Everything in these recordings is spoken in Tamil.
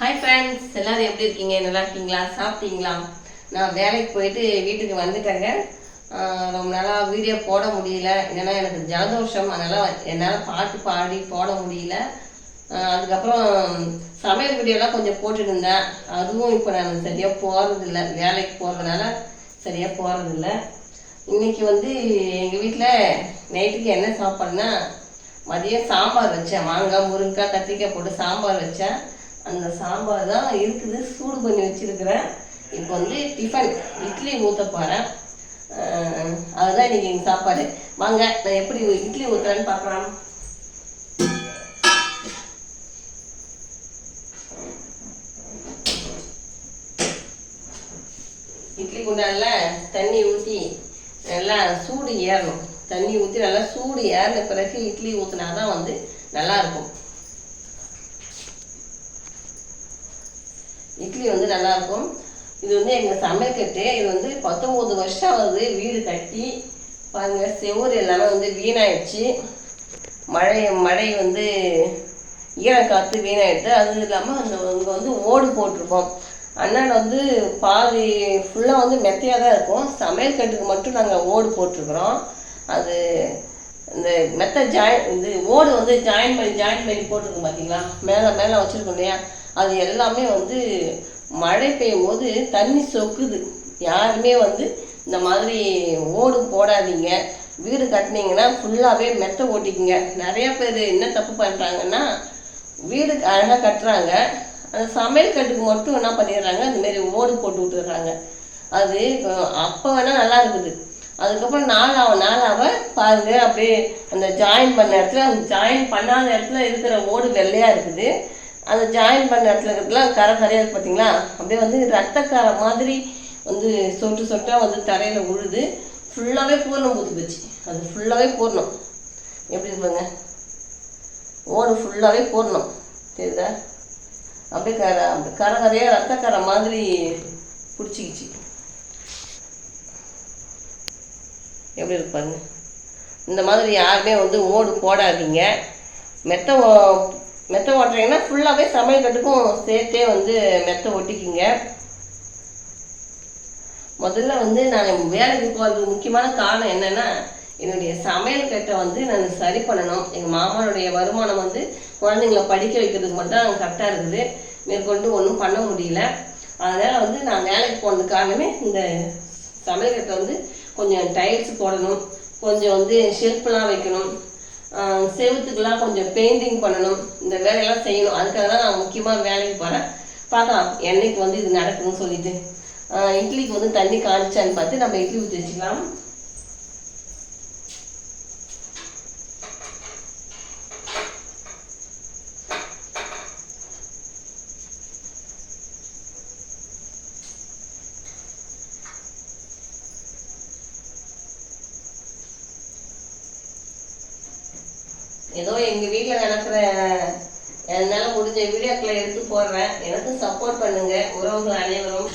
ஹாய் ஃப்ரெண்ட்ஸ் எல்லாரும் எப்படி இருக்கீங்க? நல்லா இருக்கீங்களா? சாப்பிட்டீங்களா? நான் வேலைக்கு போயிட்டு வீட்டுக்கு வந்துட்டேங்க. ரொம்ப நாளாக வீடியோ போட முடியல. ஏன்னா எனக்கு ஜலதோஷம். அதனால் என்னால் பாட்டு பாடி போட முடியல. அதுக்கப்புறம் சமையல் வீடியோலாம் கொஞ்சம் போட்டுட்டு இருந்தேன் அதுவும் இப்போ நான் சரியாக போகிறதில்ல வேலைக்கு போகிறதுனால சரியாக போகிறதில்ல இன்றைக்கி வந்து எங்கள் வீட்டில் நைட்டுக்கு என்ன சாப்பாடுனா மதியம் சாம்பார் வச்சேன். மாங்காய் முருங்கைக்காய் கத்திரிக்காய் போட்டு சாம்பார் வச்சேன். அந்த சாம்பார் தான் இருக்குது சூடு பண்ணி வச்சிருக்கிறேன். இப்போ வந்து டிஃபன் இட்லி ஊற்ற போகிறேன் அதுதான் இன்னைக்கு எங்கள் சாப்பாடு. வாங்க நான் எப்படி இட்லி ஊற்றுறேன்னு பார்க்கலாம். இட்லி குண்டானில் தண்ணி ஊற்றி நல்லா சூடு ஏறணும். தண்ணி ஊற்றி நல்லா சூடு ஏறின பிறகு இட்லி ஊற்றினா தான் வந்து நல்லா இட்லி வந்து நல்லாயிருக்கும். இது வந்து எங்கள் சமையல்கட்டு இது வந்து பத்தொம்போது வருஷம் ஆகுது வீடு கட்டி. பாருங்க செவ்வறு எல்லாமே வந்து வீணாயிடுச்சு. மழை மழை வந்து ஈரம் காற்று வீணாயிட்டு அது இல்லாமல் அந்த இங்கே வந்து ஓடு போட்டிருக்கோம். அண்ணன் வந்து பாதி ஃபுல்லாக வந்து மெத்தையாக தான் இருக்கும். சமையல் கட்டுக்கு மட்டும் நாங்கள் ஓடு போட்டிருக்கிறோம். அது இந்த மெத்த ஜாயின் இது ஓடு வந்து ஜாயின் பண்ணி ஜாயின் பண்ணி போட்டிருக்கோம் பார்த்தீங்களா மேலே மேலே வச்சுருக்கோம் இல்லையா? அது எல்லாமே வந்து மழை பெய்யும் போது தண்ணி சொக்குது. யாருமே வந்து இந்த மாதிரி ஓடு போடாதீங்க. வீடு கட்டினீங்கன்னா ஃபுல்லாகவே மெத்த ஓட்டிக்குங்க. நிறையா பேர் என்ன தப்பு பண்ணுறாங்கன்னா வீடு அழகாக கட்டுறாங்க. அந்த சமையல் கட்டுக்கு மட்டும் என்ன பண்ணிடுறாங்க? அந்தமாரி ஓடு போட்டு விட்டுறாங்க அது அப்போ வேணால் நல்லா இருக்குது. அதுக்கப்புறம் நாளாவ நாளாவ பாருங்க அப்படியே அந்த ஜாயின் பண்ண இடத்துல அந்த ஜாயின் பண்ணாத இடத்துல இருக்கிற ஓடு வெள்ளையாக இருக்குது. அந்த ஜாயின் பண்ண இடத்துல இருக்கிறதுலாம் கரை கரையாக இருக்கு பார்த்தீங்களா அப்படியே வந்து ரத்தக்கார மாதிரி வந்து சொட்டு சொட்டாக வந்து தரையில் உழுது ஃபுல்லாகவே பூர்ணம் பூத்து போச்சு. அது ஃபுல்லாகவே பூர்ணம். எப்படி இருப்பாங்க ஓடு ஃபுல்லாகவே பூர்ணம். தெரியுதா? அப்படியே கரை அப்படி கரை கரையாக ரத்தக்கரை மாதிரி பிடிச்சிக்கிச்சு. எப்படி இருப்பாங்க இந்த மாதிரி யாருமே வந்து ஓடு போடாதீங்க. மெத்த மெத்த ஓட்டுறீங்கன்னா ஃபுல்லாகவே சமையல் கட்டுக்கும் சேர்த்தே வந்து மெத்த ஒட்டிக்கிங்க முதல்ல வந்து நான் வேலைக்கு போகிறதுக்கு முக்கியமான காரணம் என்னென்னா என்னுடைய சமையல் கட்டை வந்து நான் சரி பண்ணணும். எங்கள் மாமாவுடைய வருமானம் வந்து குழந்தைங்கள படிக்க வைக்கிறதுக்கு மட்டும் கரெக்டாக இருக்குது. மேற்கொண்டு ஒன்றும் பண்ண முடியல. அதனால் வந்து நான் வேலைக்கு போனது காரணமே இந்த சமையல் கட்டை வந்து கொஞ்சம் டைல்ஸ் போடணும். கொஞ்சம் வந்து ஷெல்ஃப்லாம் வைக்கணும். செவுத்துக்கெல்லாம் கொஞ்சம் பெயிண்டிங் பண்ணணும். இந்த வேலையெல்லாம் செய்யணும். அதுக்காக தான் நான் முக்கியமாக வேலைக்கு போகிறேன் பார்க்கலாம். என்னைக்கு வந்து இது நடக்குதுன்னு சொல்லிட்டு. இட்லிக்கு வந்து தண்ணி காய்ச்சான்னு பார்த்து நம்ம இட்லி ஊற்றி வச்சுக்கலாம். ஏதோ எங்கள் வீட்டில் நடக்கிற என்னால் முடிஞ்ச வீடியோக்களை எடுத்து போடுறேன். எனக்கும் சப்போர்ட் பண்ணுங்க. உறவுகள் அனைவரும்.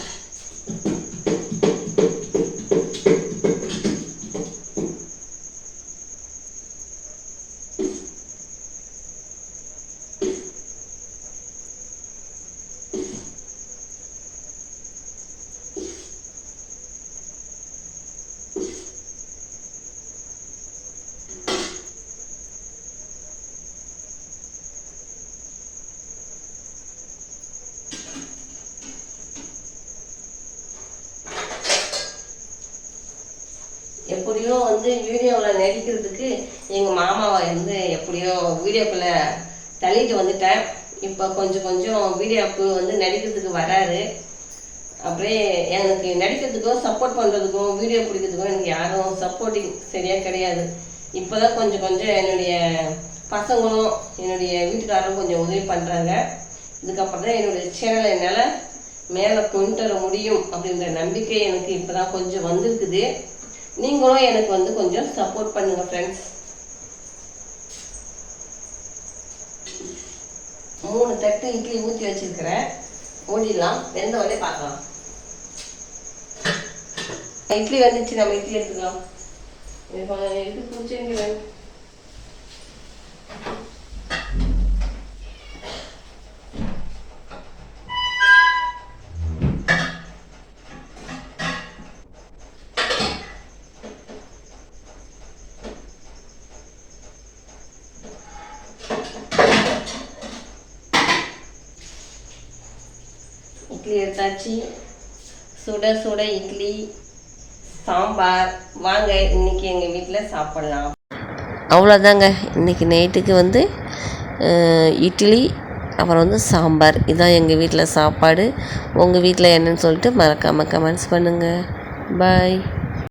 எப்படியோ வந்து வீடியோவில் நடிக்கிறதுக்கு எங்கள் மாமாவை வந்து எப்படியோ வீடியோக்குள்ளே தள்ளிட்டு வந்துட்டேன். இப்போ கொஞ்சம் கொஞ்சம் வீடியோக்கு வந்து நடிக்கிறதுக்கு வராரு. அப்படியே எனக்கு நடிக்கிறதுக்கும் சப்போர்ட் பண்ணுறதுக்கும் வீடியோ பிடிக்கிறதுக்கும் எனக்கு யாரும் சப்போர்ட்டிங் சரியாக கிடையாது. இப்போ தான் கொஞ்சம் கொஞ்சம் என்னுடைய பசங்களும் என்னுடைய வீட்டுக்காரரும் கொஞ்சம் உதவி பண்ணுறாங்க இதுக்கப்புறம் தான் என்னுடைய சேனலை என்னால் மேலே கொண்டு வர முடியும் அப்படின்ற நம்பிக்கை எனக்கு இப்போ தான் கொஞ்சம் வந்திருக்குது. நீங்களும் எனக்கு வந்து கொஞ்சம் சப்போர்ட் பண்ணுங்க ஃப்ரெண்ட்ஸ் மூணு தட்டு இட்லி ஊற்றி வச்சிருக்கிறேன். மூடிடலாம். வெந்த உடனே பார்க்கலாம். இட்லி வந்துச்சு நம்ம இட்லி எடுத்துக்கலாம். இப்போ இது இட்லி எடுத்தாச்சு. சுட சுட இட்லி சாம்பார். வாங்க இன்னைக்கு எங்கள் வீட்டில் சாப்பிட்லாம். அவ்வளோதாங்க இன்னைக்கு நைட்டுக்கு வந்து இட்லி அப்புறம் வந்து சாம்பார். இதுதான் எங்கள் வீட்டில் சாப்பாடு. உங்கள் வீட்டில் என்னன்னு சொல்லிட்டு மறக்காமல் கமெண்ட்ஸ் பண்ணுங்கள் பாய்